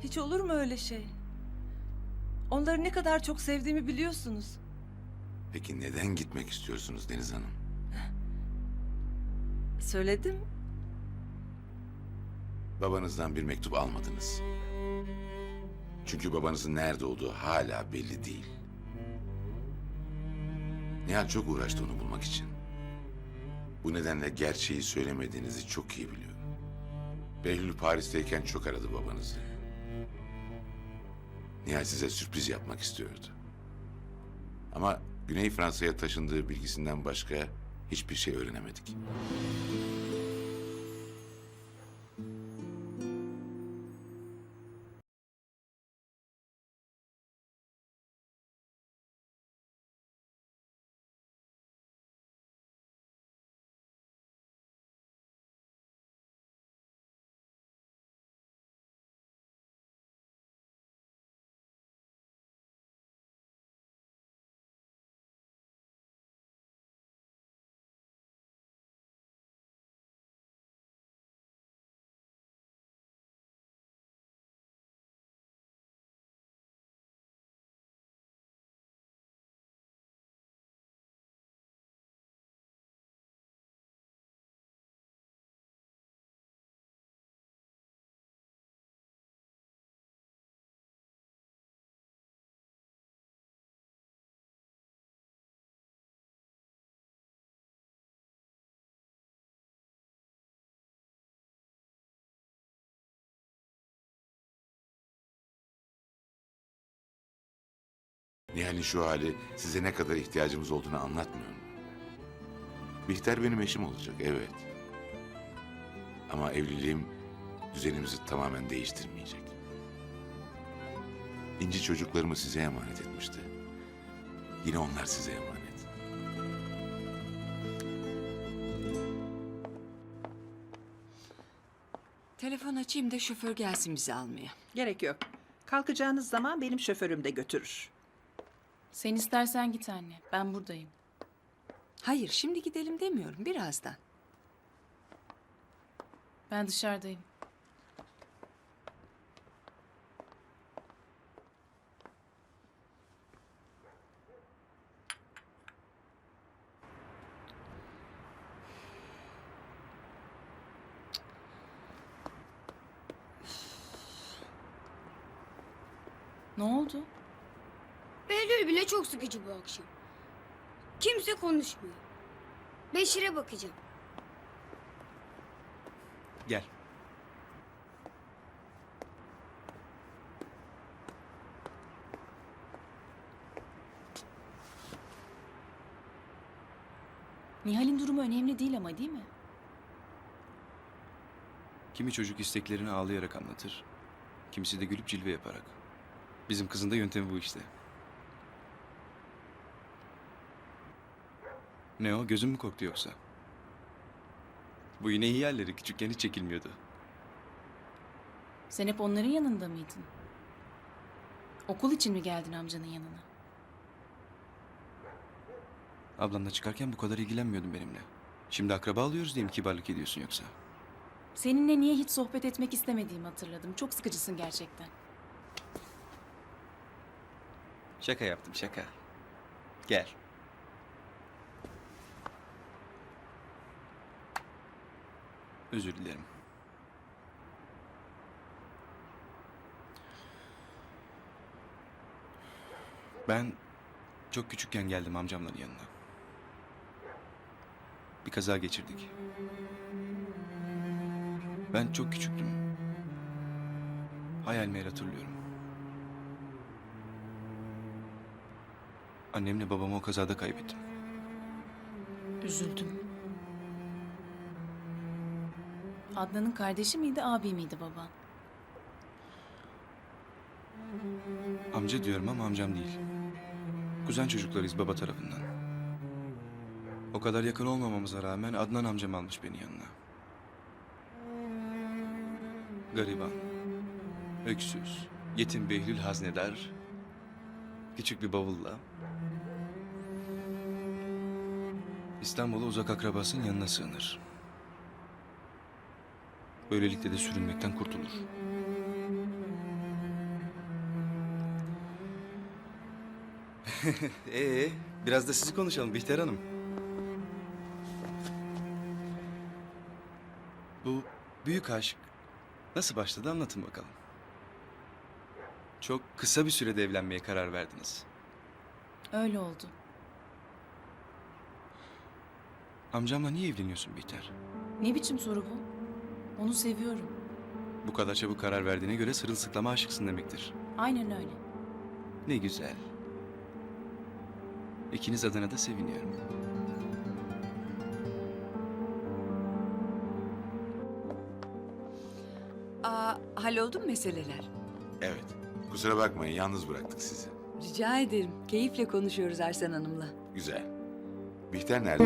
Hiç olur mu öyle şey? Onları ne kadar çok sevdiğimi biliyorsunuz. Peki neden gitmek istiyorsunuz Deniz Hanım? Söyledim. Babanızdan bir mektup almadınız. Çünkü babanızın nerede olduğu hala belli değil. Nihal çok uğraştı onu bulmak için. Bu nedenle gerçeği söylemediğinizi çok iyi biliyor. Behlül Paris'teyken çok aradı babanızı. Nihal size sürpriz yapmak istiyordu. Ama Güney Fransa'ya taşındığı bilgisinden başka hiçbir şey öğrenemedik. Nihal'in şu hali size ne kadar ihtiyacımız olduğunu anlatmıyor mu? Bihter benim eşim olacak, evet. Ama evliliğim düzenimizi tamamen değiştirmeyecek. İnci çocuklarımı size emanet etmişti. Yine onlar size emanet. Telefon açayım da şoför gelsin bizi almaya. Gerek yok. Kalkacağınız zaman benim şoförüm de götürür. Sen istersen git anne. Ben buradayım. Hayır şimdi gidelim demiyorum birazdan. Ben dışarıdayım. Ne oldu? Behlül bile çok sıkıcı bu akşam. Kimse konuşmuyor. Beşir'e bakacağım. Gel. Nihal'in durumu önemli değil ama değil mi? Kimi çocuk isteklerini ağlayarak anlatır. Kimisi de gülüp cilve yaparak. Bizim kızın da yöntemi bu işte. Ne o gözün mü korktu yoksa? Bu yine iyi yerleri küçükken hiç çekilmiyordu. Sen hep onların yanında mıydın? Okul için mi geldin amcanın yanına? Ablamla çıkarken bu kadar ilgilenmiyordun benimle. Şimdi akraba alıyoruz diye mi kibarlık ediyorsun yoksa? Seninle niye hiç sohbet etmek istemediğimi hatırladım. Çok sıkıcısın gerçekten. Şaka yaptım şaka. Gel. Özür dilerim. Ben çok küçükken geldim amcamların yanına. Bir kaza geçirdik. Ben çok küçüktüm. Hayal meyil hatırlıyorum. Annemle babamı o kazada kaybettim. Üzüldüm. Adnan'ın kardeşi miydi, abi miydi baban? Amca diyorum ama amcam değil. Kuzen çocuklarıyız baba tarafından. O kadar yakın olmamamıza rağmen Adnan amcam almış beni yanına. Gariban, öksüz, yetim Behlül haznedar, küçük bir bavulla. İstanbul'a uzak akrabasının yanına sığınır. Böylelikle de sürünmekten kurtulur. ee, biraz da sizi konuşalım Bihter Hanım. Bu büyük aşk nasıl başladı anlatın bakalım. Çok kısa bir sürede evlenmeye karar verdiniz. Öyle oldu. Amcamla niye evleniyorsun Bihter? Ne biçim soru bu? Onu seviyorum. Bu kadar çabuk karar verdiğine göre sırılsıklama aşıksın demektir. Aynen öyle. Ne güzel. İkiniz adına da seviniyorum. Aa, halloldu mu meseleler? Evet. Kusura bakmayın yalnız bıraktık sizi. Rica ederim. Keyifle konuşuyoruz Ersen Hanım'la. Güzel. Bihter nerede?